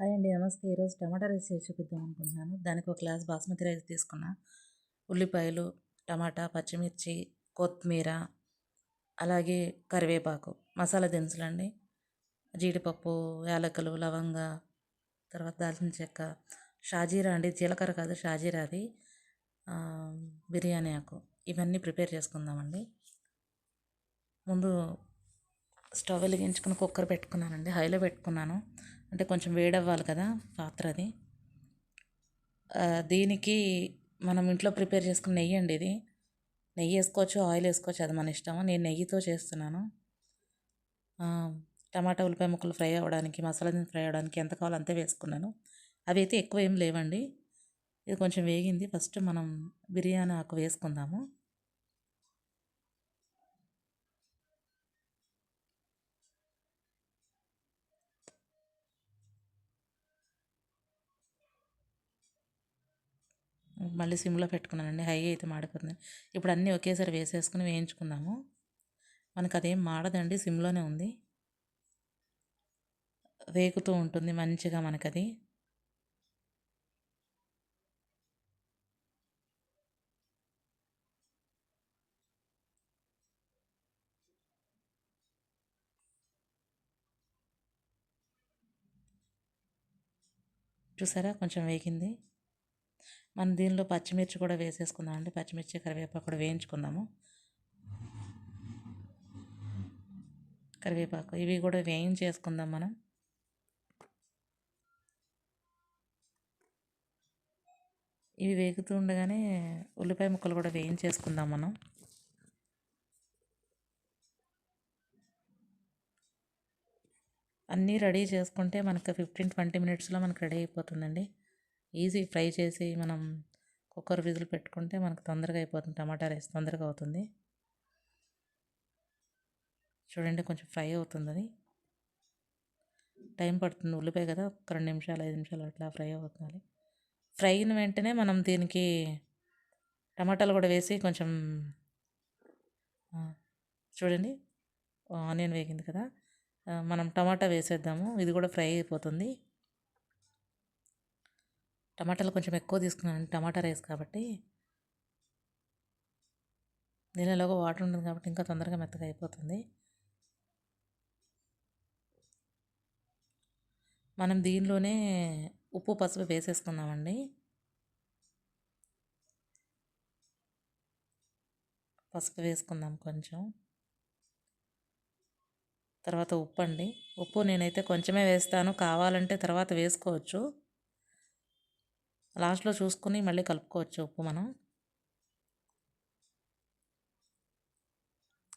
Hi అండి నమస్తే. ఈరోజు టమాటా రైస్ చేసి చూపిద్దాం అనుకుంటున్నాను. దానికి ఒక గ్లాస్ బాస్మతి రైస్ తీసుకున్నా. ఉల్లిపాయలు టమాటా పచ్చిమిర్చి కొత్తిమీర అలాగే కరివేపాకు మసాలా దినుసులు అండి. జీడిపప్పు యాలకులు లవంగ తర్వాత దాల్చిన చెక్క. షాజీరా అండి జీలకర్ర కాదు షాజీరా అది. బిర్యానీ ఆకు. ఇవన్నీ ప్రిపేర్ చేసుకుందామండి. ముందు స్టవ్ వెలిగించుకుని కుక్కర్ పెట్టుకున్నానండి. హైలో పెట్టుకున్నాను. అంటే కొంచెం వేడవ్వాలి కదా పాత్ర అది. దీనికి మనం ఇంట్లో ప్రిపేర్ చేసుకున్న నెయ్యి అండి ఇది. నెయ్యి వేసుకోవచ్చు ఆయిల్ వేసుకోవచ్చు అది మన ఇష్టం నేను నెయ్యితో చేస్తున్నాను. టమాటా ఉల్లిపాయ ముక్కలు ఫ్రై అవ్వడానికి మసాలా ఫ్రై అవ్వడానికి ఎంత కావాలో అంతే వేసుకున్నాను. అవి అయితే ఎక్కువ ఏం లేవండి. ఇది కొంచెం వేగింది. ఫస్ట్ మనం బిర్యానీ ఆకు వేసుకుందాము. మళ్ళీ సిమ్లో పెట్టుకున్నానండి. హై అయితే మాడిపోతుంది. ఇప్పుడు అన్నీ ఒకేసారి వేసేసుకుని వేయించుకున్నాము మనకు అదేం మాడదండి సిమ్లోనే ఉంది. వేగుతూ ఉంటుంది మంచిగా మనకది. చూసారా? కొంచెం వేగింది. మనం దీనిలో పచ్చిమిర్చి కూడా వేసేసుకుందాం అండి. పచ్చిమిర్చి కరివేపాకు కూడా వేయించుకుందాము. కరివేపాకు ఇవి కూడా వేయించేసుకుందాం మనం. ఇవి వేగుతూ ఉండగానే ఉల్లిపాయ ముక్కలు కూడా వేయించేసుకుందాం మనం. అన్నీ రెడీ చేసుకుంటే మనకు ఫిఫ్టీన్ ట్వంటీ మినిట్స్లో మనకు రెడీ అయిపోతుందండి. ఈజీ ఫ్రై చేసి మనం కుక్కర్ విజులు పెట్టుకుంటే మనకు తొందరగా అయిపోతుంది టమాటా రైస్ తొందరగా అవుతుంది. చూడండి కొంచెం ఫ్రై అవుతుంది అది టైం పడుతుంది ఉల్లిపాయ కదా ఒక రెండు నిమిషాలు ఐదు నిమిషాలు అట్లా ఫ్రై అవుతుంది. ఫ్రై అయిన వెంటనే మనం దీనికి టమాటాలు కూడా వేసి కొంచెం చూడండి ఆనియన్ వేగింది కదా మనం టమాటా వేసేద్దాము ఇది కూడా ఫ్రై అయిపోతుంది. టమాటాలు కొంచెం ఎక్కువ తీసుకున్నాను టమాటా రైస్ కాబట్టి. దీనిలోగా వాటర్ ఉంటుంది కాబట్టి ఇంకా తొందరగా మెత్తగా అయిపోతుంది. మనం దీనిలోనే ఉప్పు పసుపు వేసేసుకుందామండి. పసుపు వేసుకుందాం కొంచెం. తర్వాత ఉప్పు అండి ఉప్పు నేనైతే కొంచెమే వేస్తాను. కావాలంటే తర్వాత వేసుకోవచ్చు. లాస్ట్లో చూసుకుని మళ్ళీ కలుపుకోవచ్చు ఉప్పు మనం.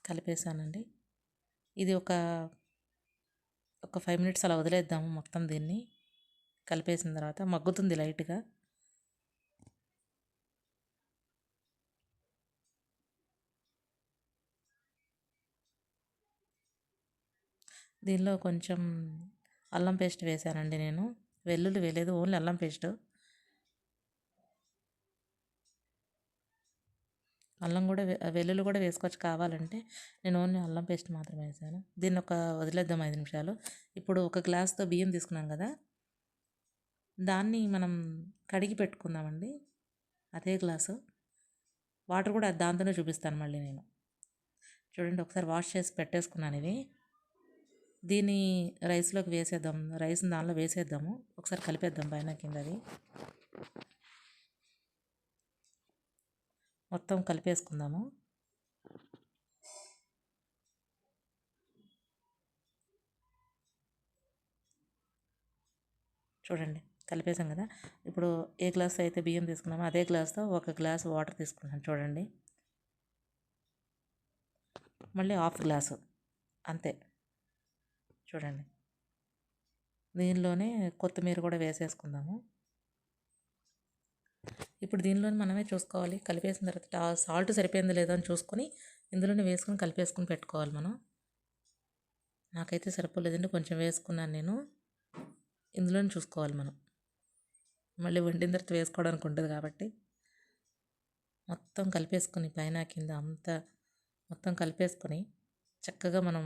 కలిపేసానండి. ఇది ఒక ఒక ఫైవ్ మినిట్స్ అలా వదిలేద్దాము మొత్తం దీన్ని. కలిపేసిన తర్వాత మగ్గుతుంది లైట్గా. దీనిలో కొంచెం అల్లం పేస్ట్ వేసానండి నేను. వెల్లుల్లి వేయలేదు ఓన్లీ అల్లం పేస్ట్. అల్లం కూడా వెల్లుల్లి కూడా వేసుకోవచ్చు కావాలంటే. నేను ఓన్లీ అల్లం పేస్ట్ మాత్రమే వేసాను. దీన్ని ఒక వదిలేద్దాం ఐదు నిమిషాలు. ఇప్పుడు ఒక గ్లాస్తో బియ్యం తీసుకున్నాం కదా? దాన్ని మనం కడిగి పెట్టుకుందామండి. అదే గ్లాసు. వాటర్ కూడా దాంతోనే చూపిస్తాను మళ్ళీ నేను. చూడండి ఒకసారి వాష్ చేసి పెట్టేసుకున్నాను ఇది దీన్ని రైస్లోకి వేసేద్దాం రైస్ దానిలో వేసేద్దాము. ఒకసారి కలిపేద్దాం పైన కింద అది మొత్తం కలిపేసుకుందాము. చూడండి కలిపేసాం కదా. ఇప్పుడు ఏ గ్లాస్ అయితే బియ్యం తీసుకున్నామో అదే గ్లాస్తో ఒక గ్లాస్ వాటర్ తీసుకున్నాను చూడండి. మళ్ళీ హాఫ్ గ్లాసు అంతే. చూడండి. దీనిలోనే కొత్తిమీర కూడా వేసేసుకుందాము. ఇప్పుడు దీనిలోనే మనమే చూసుకోవాలి. కలిపేసిన తర్వాత సాల్ట్ సరిపోయిందో లేదో అని చూసుకొని ఇందులోనే వేసుకొని కలిపేసుకొని పెట్టుకోవాలి మనం. నాకైతే సరిపోలేదండి. కొంచెం వేసుకున్నాను నేను. ఇందులోనే చూసుకోవాలి మనం. మళ్ళీ వండిన తర్వాత వేసుకోవడానికి ఉంటుంది కాబట్టి. మొత్తం కలిపేసుకొని పైన కింద అంతా మొత్తం కలిపేసుకొని చక్కగా మనం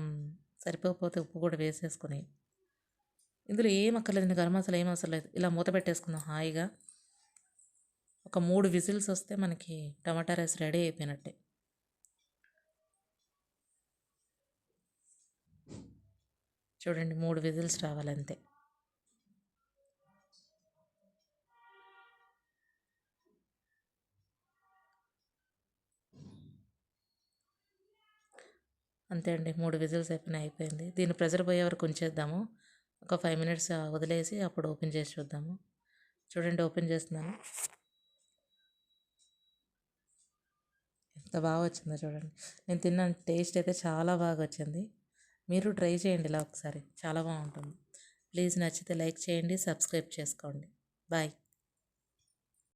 సరిపోకపోతే ఉప్పు కూడా వేసేసుకొని ఇందులో ఏం అక్కర్లేదు గరం మసాలా ఏం అవసరం లేదు. ఇలా మూత పెట్టేసుకుందాం హాయిగా. ఒక మూడు విజిల్స్ వస్తే మనకి టమాటా రైస్ రెడీ అయిపోయినట్టే. చూడండి మూడు విజిల్స్ రావాలంతే. అంతే అండి మూడు విజిల్స్ అయిపోయినాయి అయిపోయింది. దీన్ని ప్రెజర్ పోయే వరకు ఉంచేద్దాము. ఒక ఫైవ్ మినిట్స్ వదిలేసి అప్పుడు ఓపెన్ చేసి చూద్దాము. చూడండి ఓపెన్ చేస్తున్నాను. ఎంత బాగా వచ్చిందో చూడండి. నేను తిన్న టేస్ట్ అయితే చాలా బాగా వచ్చింది. మీరు ట్రై చేయండి ఇలా ఒకసారి. చాలా బాగుంటుంది. ప్లీజ్ నచ్చితే లైక్ చేయండి సబ్స్క్రైబ్ చేసుకోండి. బాయ్.